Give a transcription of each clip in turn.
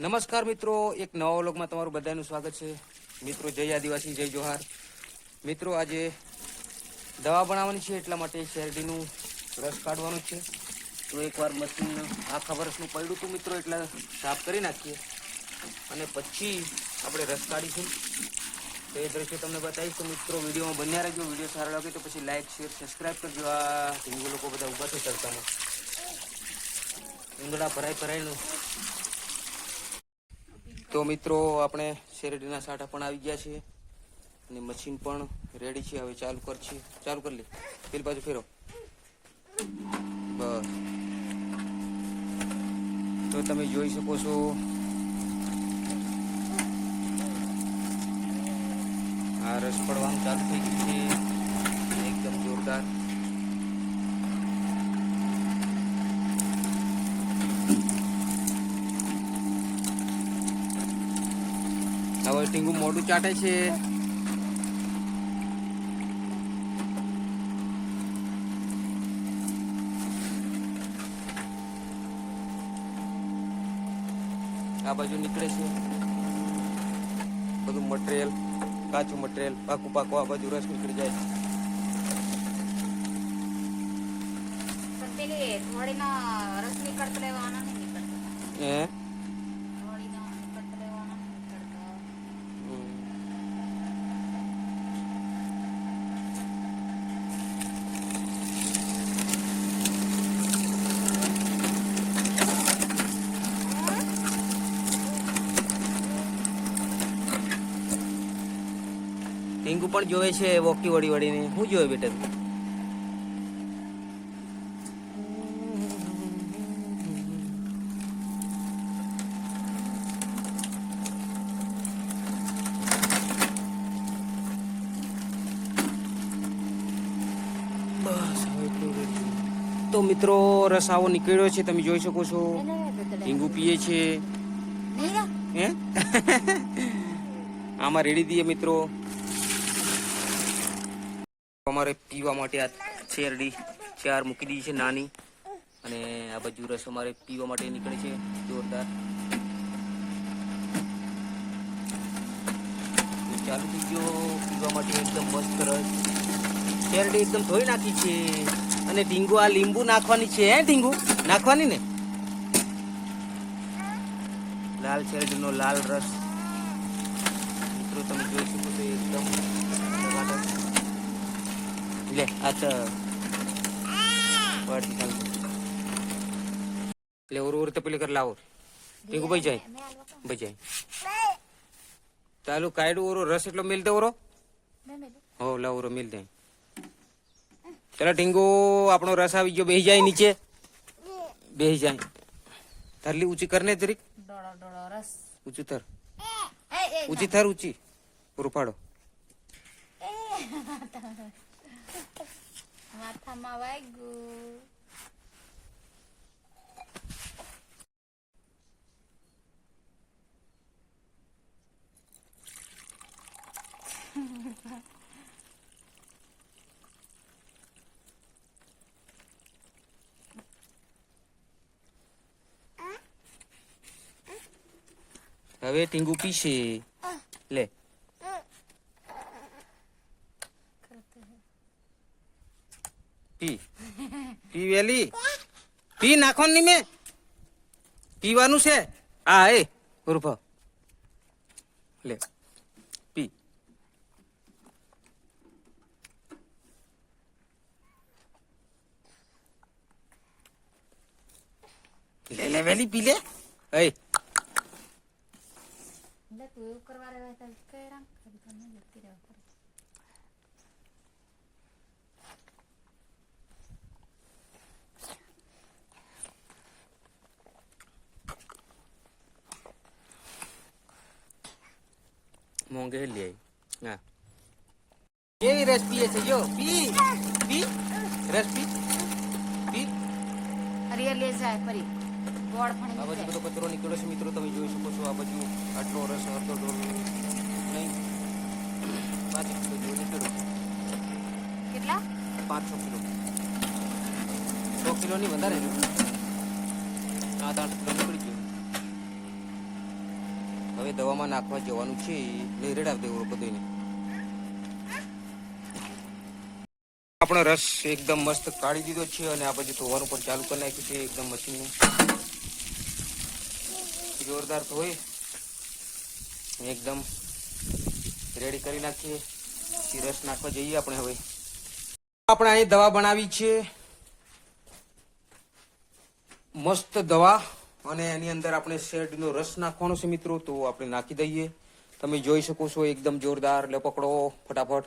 નમસ્કાર મિત્રો, એક નવા વ્લોગમાં તમારું બધાનું સ્વાગત છે. મિત્રો, જય આદિવાસી, જય જોહાર. મિત્રો, આજે દવા બનાવવાની છે, એટલા માટે શેરડીનું રસ કાઢવાનું છે. તો એકવાર મશીન આખા વર્ષનું પડ્યું હતું મિત્રો, એટલે સાફ કરી નાખીએ. અને પછી આપણે રસ કાઢીશું. તો એ દ્રશ્ય તમને બતાવીશ. તો મિત્રો, વિડીયોમાં બન્યા રહેજો. વીડિયો સારો લાગે તો પછી લાઇક શેર સબસ્ક્રાઈબ કરજો. આ હિન્દુ લોકો બધા ઊભા છે ચડતામાં ઊંધડા ભરાઈ ભરાઈનું તો મિત્રો, આપણે શેરડીના સાઠા પણ આવી ગયા છે અને મશીન પણ રેડી છે. હવે ચાલુ કર છે ચાલુ કરી લે. પેલી બાજુ ફેરો. બસ. તો તમે જોઈ શકો છો. આ રસ પડવાનું ચાલુ થઈ ગયું છે. એકદમ જોરદાર. ટીંગુ મોઢું ચાટે છે. આ બાજુ નીકળે છે. બધું મટીરિયલ કાચું મટીરિયલ પાકું પાકું આ બાજુ રસ નીકળી જાય છે. રસ નીકળતો લેવાનો હે થોડીનો નીકળતો લેવાનો નહીં નીકળતો હમ. ટીંકુ પણ જોવે છે વોકી વળી વળીને. શું જોવે બેટા તું? તો મિત્રો રસાવો નીકળ્યો છે તમે જોઈ શકો છો. ટીંગુ પીએ છે. હે? આમાં રેડી દઈએ મિત્રો. અમારે પીવા માટે આ શેરડી ચાર મૂકી દીધી છે નાની. અને આ બાજુ રસ અમારે પીવા માટે નીકળે છે. જોરદાર. ચાલુ થઈ ગયો પીવા માટે એકદમ મસ્ત રસ. શેરડી એકદમ ધોઈ નાખી છે. અને ઢીંગુ આ લીંબુ નાખવાની છે, હે ઢીંગુ? નાખવાની ને? લાલ શેરડીનો લાલ રસ. મિત્રો, તમે જોઈ શકો તો એકદમ લે આ તો વાળતી ચાલુ. લે ઓર ઓર તો પેલી કર લાવો ટીંગુ ભાઈ જાય ભાઈ જાય ચાલુ કાયડું ઓરો રસ એટલો મિલ દે ઓરો હો લા ઓરો મિલ દે ચલો ટીંગુ આપણો રસ આવી ગયો બેસી જાય નીચે બેસી જાય ધરલી ઊંચી કરને જરીક ડોળો ડોળો રસ ઊંચી થર એ એ ઊંચી થર ઊંચી પૂરું પાડો માથામાં વાગ્યું હવે ટીંગુ પીશે લે પી પી પી નાખો ની મેં પીવાનું છે. આ, એ ઉર્ફા લે, પી. લે લે, વેલી, પી લે. એ. કરવા રહ્યો તો કઈ રામ કરી તો નહીં જતી રહેવા મોંઘે લે હા કેવી રસ પીએ છે જો પી પી રસ પી પી લે જાય પરી ગોળ આ બાજુ પણ બધો કચરો નીકળ્યો છે મિત્રો તમે જોઈ શકો છો આ બાજુ આટલો રસ અડધો ડોલ નહીં પાંચ કિલો જેવો નીકળ્યો. કેટલા પાંચસો કિલો સો કિલો ની વધારે ને સાત આઠ કિલો નીકળી ગયો હવે દવામાં નાખવા જવાનું છે ને આપી દેવું બધું આપણો રસ એકદમ મસ્ત કાઢી દીધો છે અને આ પછી ધોવાનું પણ ચાલુ કરી નાખ્યું છે, એકદમ મશીનનું. જોરદાર ધોઈ, એકદમ રેડી કરી નાખીએ. રસ નાખવા જઈએ આપણે હવે. આપણે અહીં દવા બનાવી છે. મસ્ત દવા. અને એની અંદર આપણે શેડનો રસ નાખવાનો છે મિત્રો, તો આપણે નાખી દઈએ. તમે જોઈ શકો છો એકદમ જોરદાર લપકડો પકડો, ફટાફટ.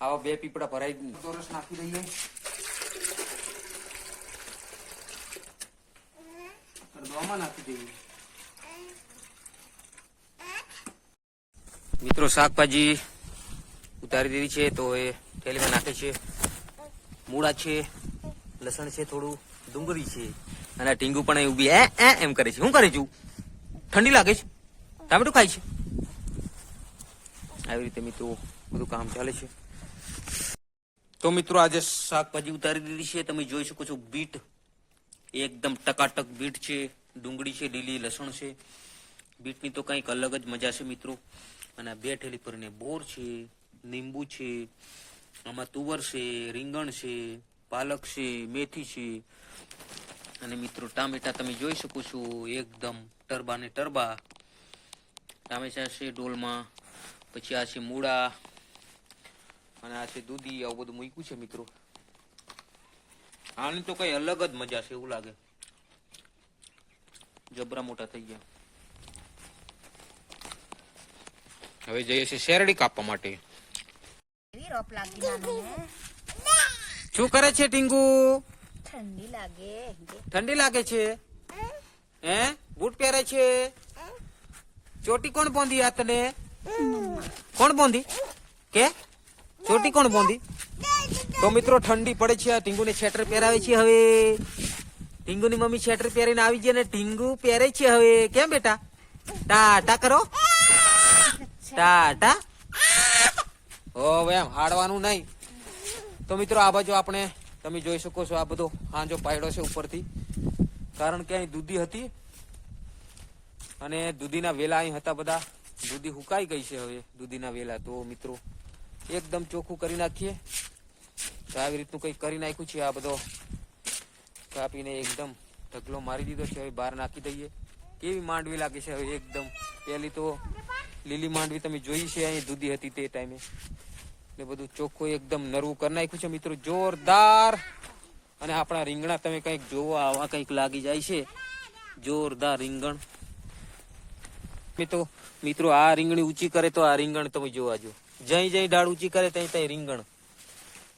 આવા બે પીપળા ભરાઈ તો રસ નાખી દઈએ. મિત્રો, શાકભાજી ઉતારી દીધી છે, તો એ થેલીમાં નાખે છે. મૂળા છે, લસણ છે, થોડું ડુંગળી છે. અને ટીંગુ પણ ઊભી એ એ એમ કરે છે. શું કરે છું? ઠંડી લાગે છે? ટામેટું ખાય છે? આવી રીતે મિત્રો બધું કામ ચાલે છે. તો મિત્રો આજે શાકભાજી ઉતારી દીધી છે. તમે જોઈ શકો છો બીટ. એકદમ ટકાટક બીટ છે. ડુંગળી છે, લીલી લસણ છે. બીટની તો કંઈક અલગ જ મજા છે મિત્રો. અને બે ઠેલી ભરીને બોર છે, લીંબુ છે, આમાં તુવર છે, રીંગણ છે, પાલક છે, મેથી છે. અને મિત્રો ટામેટા તમે જોઈ શકો છો એકદમ ટરબા ને ટરબા. ટામેટા છે ડોલમાં પછી આ છે મૂળા અને આ છે દૂધી આવું બધું મૂક્યું છે મિત્રો. આની તો કઈ અલગ જ મજા છે એવું લાગે. જબરા મોટા થઈ ગયા. હવે જઈએ છીએ શેરડી કાપવા માટે. શું કરે છે ટીંગુ? ઠંડી લાગે. ઠંડી લાગે છે? હે? બૂટ પહેરે છે? ચોટી કોણ બોંધી આ તને કોણ બોંધી? કે? ચોટી કોણ બોંધી? તો મિત્રો ઠંડી પડે છે ટીંગુને સ્વેટર પહેરાવે છે હવે. ટીંગુની મમ્મી સ્વેટર પહેરીને આવી છે ને ટીંગુ પહેરે છે હવે. કેમ બેટા? ટાટા કરો. ટાટા. ઓ એમ હાડવાનું નહીં. તો મિત્રો આ બાજુ આપણે તમે જોઈ શકો છો આ બધો હાંજો પાયડો છે ઉપરથી. કારણ કે અહીં દૂધી હતી અને દૂધીના વેલા અહીં હતા બધા. દૂધી હુકાઈ ગઈ છે હવે, દૂધીના વેલા. તો મિત્રો, એકદમ ચોખ્ખું કરી નાખીએ. તો આવી રીતનું કંઈક કરી નાખ્યું છે આ બધો. કાપીને એકદમ ઢગલો મારી દીધો છે. હવે બહાર નાખી દઈએ. કેવી માંડવી લાગે છે હવે એકદમ. પહેલી તો લીલી માંડવી તમે જોઈ છે અહીં દૂધી હતી તે ટાઈમે. એટલે બધું ચોખ્ખું એકદમ નરવું કરી નાખ્યું છે મિત્રો. જોરદાર. અને આપણા રીંગણા તમે કંઈક જોવો, આવા કંઈક લાગી જાય છે. જોરદાર રીંગણ. મિત્રો મિત્રો, આ રીંગણી ઊંચી કરે તો આ રીંગણ તમે જોવા જો. જઈ જઈ ડાળ ઊંચી કરે ત્યાં ત્યાં રીંગણ.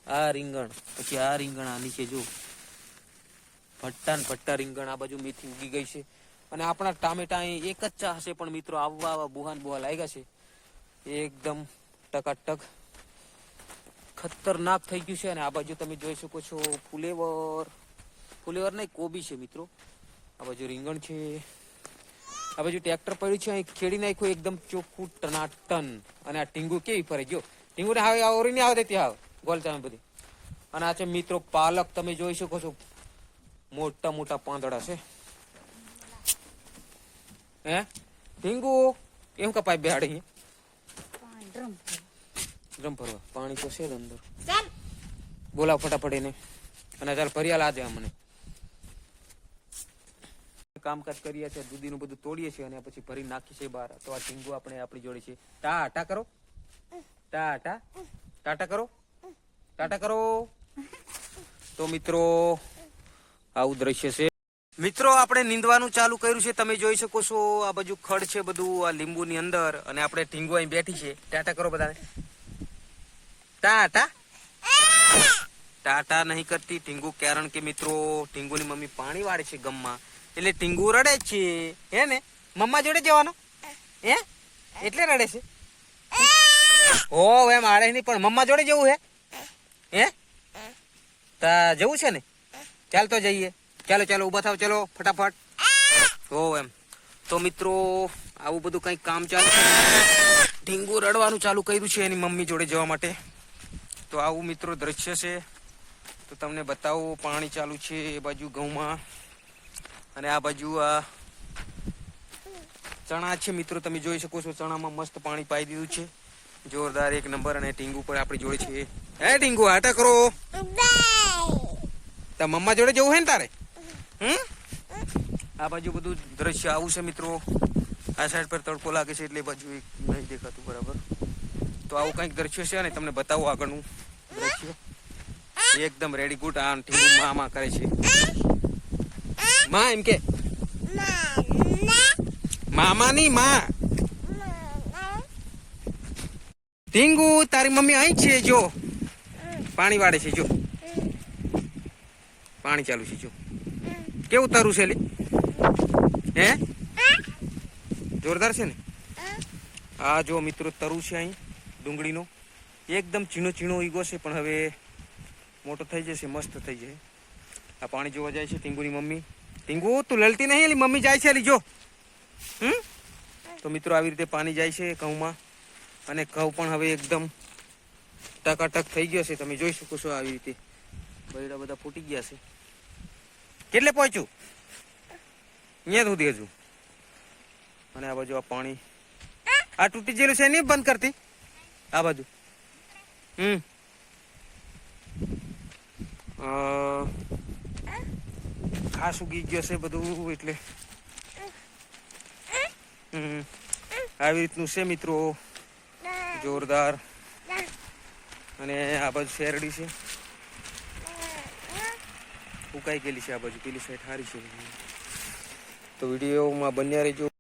આ રીંગણ. પછી આ રીંગણ આ નીચે જો. ભટ્ટા ને ભટ્ટા રીંગણ આ બાજુ મેથી ઉગી ગઈ છે. અને આપણા ટામેટા અહીં એક જ ચા હશે પણ મિત્રો આવવા આવા બુહાન બુહા લાગ્યા છે. એકદમ ટકાટક. ખતરનાક થઈ ગયું છે અને આ બાજુ તમે જોઈ શકો છો ફુલેવર. ફુલેવર નહીં, કોબી છે મિત્રો. આ બાજુ રીંગણ છે. આ બાજુ ટ્રેક્ટર પડ્યું છે, અહીં ખેડી નાખ્યું એકદમ ચોખ્ખું ટનાટન. અને આ ટીંગુ કેવી ફરે ગયો ટીંગુ ને હવે ઓરી નહીં આવે ત્યાં તમે બધી. અને આ છે મિત્રો પાલક, તમે જોઈ શકો છો. મોટા મોટા પાંદડા છે. હે? ટીંગુ, એમ કપાય બેહાડે. ડ્રમ ભરવા. પાણી તો છે અંદર. ચાલ. બોલાવ ફટાફટ એને. અને ચાલ ફરિયાલ આ દે મને. કામકાજ કરીએ છીએ દૂધીનું બધું તોડીએ છીએ અને પછી ભરી નાખીએ છીએ બહાર. તો આ ટીંગુ આપણે આપણી જોડે છે. ટાટા કરો. ટાટા. ટાટા કરો. ટાટા કરો. તો મિત્રો આવું દ્રશ્ય છે. મિત્રો આપણે નીંદવાનું ચાલુ કર્યું છે. તમે જોઈ શકો છો આ બાજુ ખડ છે બધું આ લીંબુની અંદર. અને આપણે ટીંગુ અહીં બેઠી છે. ટાટા કરો બધાને. ટાટા? ટાટા નહીં કરતી. ટીંગુ કારણ કે મિત્રો ટીંગુની મમ્મી પાણી વાળે છે ગમમાં. એટલે ટીંગુ રડે છે. હે ને? મમ્મા જોડે જવાનો? હે? એટલે રડે છે? ઓ એમ આડે નહીં પણ મમ્મા જોડે જવું હે? હે? તા જવું છે ને? ચાલ તો જઈએ. ચાલો ચાલો ઊભા થાવ ચલો ફટાફટ. ઓ એમ. તો મિત્રો આવું બધું કંઈક કામ ચાલે છે? ટીંગુ રડવાનું ચાલુ કર્યું છે એની મમ્મી જોડે જવા માટે. તો આવું મિત્રો દ્રશ્ય છે. તો તમને બતાવું, પાણી ચાલુ છે એ બાજુ ઘઉંમાં. અને આ બાજુ આ ચણા છે મિત્રો, તમે જોઈ શકો છો, ચણામાં મસ્ત પાણી પાઈ દીધું છે. જોરદાર એક નંબર અને ટીંગુ પર આપણી જોડે છે. હે ટીંગુ આટા કરો તા મમ્મા જોડે જવું હે ને તારે? હમ? આ બાજુ બધું દ્રશ્ય આવું છે મિત્રો. આ સાઈડ પર તડકો લાગે છે એટલે બાજુ એક નહીં દેખાતું, બરાબર? તો આવું કંઈક દ્રશ્ય છે અને તમને બતાવું આગળનું. દ્રશ્ય એકદમ રેડી ગુડ આમ ઠીક મા મા કરે છે. માં, એમ કે, મામાની માં. ટીંગુ, તારી મમ્મી અહીં છે, જો. પાણી વાળે છે, જો. પાણી ચાલુ છે, જો. કેવું તારું છે હે? જોરદાર છે ને? આ જો મિત્રો, તરુ છે અહીં ડુંગળીનો. એકદમ ચીણો ચીણો ઈગો છે, પણ હવે મોટો થઈ જશે, મસ્ત થઈ જાય આ પાણી જોવા જાય છે ટીંગુની મમ્મી. ટીંગુ, તું લલતી નહીં એલી મમ્મી જાય છે એલી જો. હમ? તો મિત્રો આવી રીતે પાણી જાય છે ઘઉંમાં. અને ઘઉં પણ હવે એકદમ ટકાટક થઈ ગયો છે. તમે જોઈ શકો છો આવી રીતે બૈડા બધા ફૂટી ગયા છે. કેટલે પહોંચ્યું? અહીંયા સુધી હજુ. અને આ બાજુ આ પાણી. આ તૂટી ગયેલું છે, નહીં બંધ કરતી? આ બાજુ. હમ. ઘાસ ઉગી ગયો છે બધું એટલે. હમ. આવી રીતનું છે મિત્રો. જોરદાર. અને આ બાજુ શેરડી છે. ઉકાઈ ગયેલી છે આ બાજુ. પેલી સાઈડ સારી છે. તો વિડીયોમાં બન્યા રહેજો.